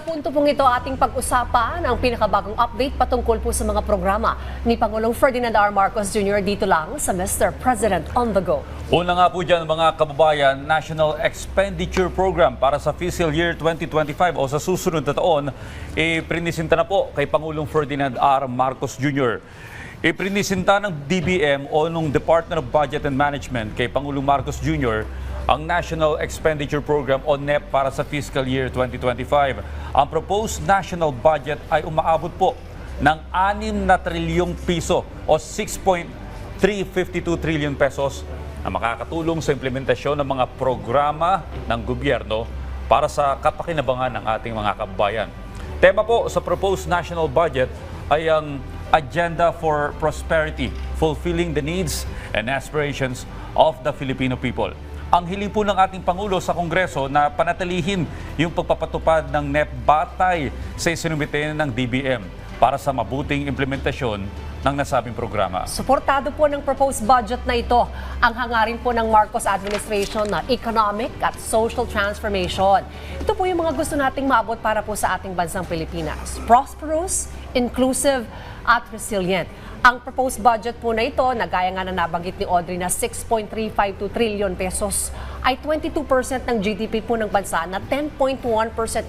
pong ito ating pag-usapan ang pinakabagong update patungkol po sa mga programa ni Pangulong Ferdinand R. Marcos Jr. dito lang sa Mr. President on the Go. Una nga po dyan mga kababayan, National Expenditure Program para sa fiscal year 2025 o sa susunod na taon, iprinisinta na po kay Pangulong Ferdinand R. Marcos Jr. Iprinisinta ng DBM o ng Department of Budget and Management kay Pangulong Marcos Jr. ang National Expenditure Program o NEP para sa fiscal year 2025. Ang proposed national budget ay umaabot po ng 6 na trilyong piso o 6.352 trillion pesos na makakatulong sa implementasyon ng mga programa ng gobyerno para sa kapakinabangan ng ating mga kababayan. Tema po sa proposed national budget ay ang Agenda for Prosperity, Fulfilling the Needs and Aspirations of the Filipino People. Ang hiling po ng ating Pangulo sa Kongreso na panatilihin yung pagpapatupad ng NEP batay sa isinumite ng DBM para sa mabuting implementasyon ng nasabing programa. Suportado po ng proposed budget na ito ang hangarin po ng Marcos administration na economic at social transformation. Ito po yung mga gusto nating maabot para po sa ating bansang Pilipinas. Prosperous, inclusive, at resilient. Ang proposed budget po na ito, na gaya nga na nabanggit ni Audrey na 6.352 trillion pesos, ay 22% ng GDP po ng bansa na 10.1%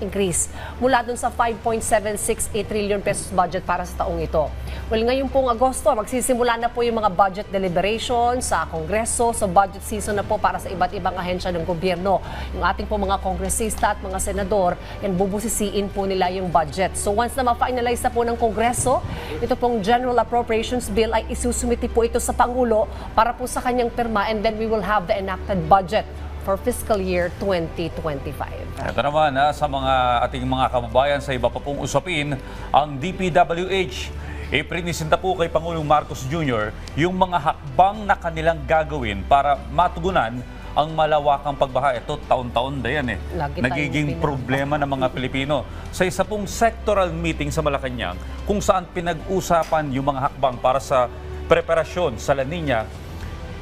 increase mula dun sa 5.768 trillion pesos budget para sa taong ito. Well, ngayon pong Agosto, magsisimula na po yung mga budget deliberation sa Kongreso. So budget season na po para sa iba't ibang ahensya ng gobyerno. Yung ating po mga kongresista at mga senador, yan bubusisiin po nila yung budget. So once na ma-finalize na po ng Kongreso, ito pong General Appropriations Bill ay isusumiti po ito sa Pangulo para po sa kanyang pirma and then we will have the enacted budget for fiscal year 2025. Ito naman ha, sa mga ating mga kababayan sa iba pa pong usapin, ang DPWH iprinisinta po kay Pangulong Marcos Jr. yung mga hakbang na kanilang gagawin para matugunan ang malawakang pagbaha. Ito, taon-taon na yan eh. Lagi Nagiging problema ng mga Pilipino. Sa isa pong sectoral meeting sa Malacanang, kung saan pinag-usapan yung mga hakbang para sa preparasyon sa La Nina,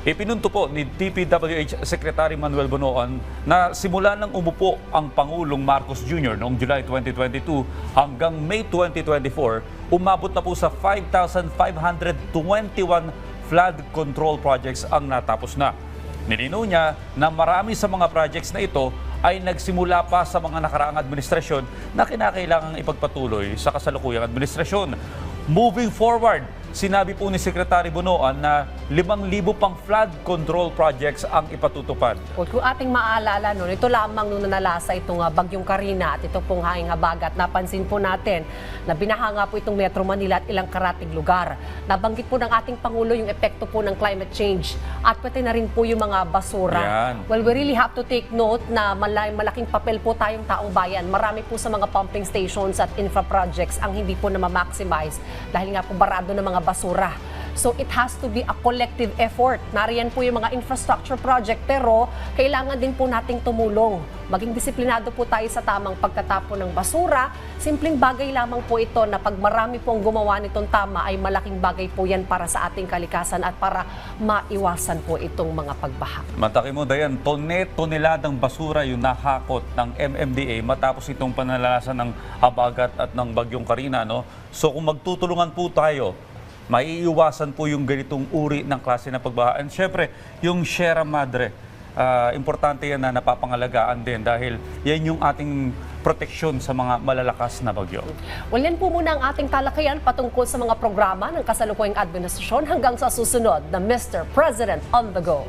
Ipinunto po ni DPWH Secretary Manuel Bonoan na simula nang umupo ang Pangulong Marcos Jr. noong July 2022 hanggang May 2024, umabot na po sa 5,521 flood control projects ang natapos na. Nilinaw niya na marami sa mga projects na ito ay nagsimula pa sa mga nakaraang administrasyon na kinakailangang ipagpatuloy sa kasalukuyang administrasyon. Moving forward, sinabi po ni Secretary Bonoan na 5,000 pang flood control projects ang ipatutupad. Kung kung ating maalala, no, ito lamang nung nanalasa itong ah, bagyong Karina at ito pong hanging habagat, napansin po natin na binahanga po itong Metro Manila at ilang karatig lugar. Nabanggit po ng ating Pangulo yung epekto po ng climate change at pati na rin po yung mga basura. Yan. Well, we really have to take note na mala- malaking papel po tayong taong bayan. Marami po sa mga pumping stations at infra projects ang hindi po na ma-maximize dahil nga po barado ng mga basura. So it has to be a collective effort. Nariyan po yung mga infrastructure project pero kailangan din po nating tumulong. Maging disiplinado po tayo sa tamang pagtatapon ng basura. Simpleng bagay lamang po ito na pag marami pong gumawa nitong tama ay malaking bagay po yan para sa ating kalikasan at para maiwasan po itong mga pagbaha. Mataki mo, Dayan, tone-toneladang basura yung nahakot ng MMDA matapos itong panalalasan ng habagat at ng bagyong Karina. No? So kung magtutulungan po tayo, maiiwasan po yung ganitong uri ng klase ng pagbaha. And syempre, yung Sierra Madre, ah, importante yan na napapangalagaan din dahil yan yung ating proteksyon sa mga malalakas na bagyo. Well, yan po muna ang ating talakayan patungkol sa mga programa ng kasalukuyang administrasyon hanggang sa susunod na Mr. President on the Go.